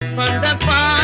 வந்த பாசம்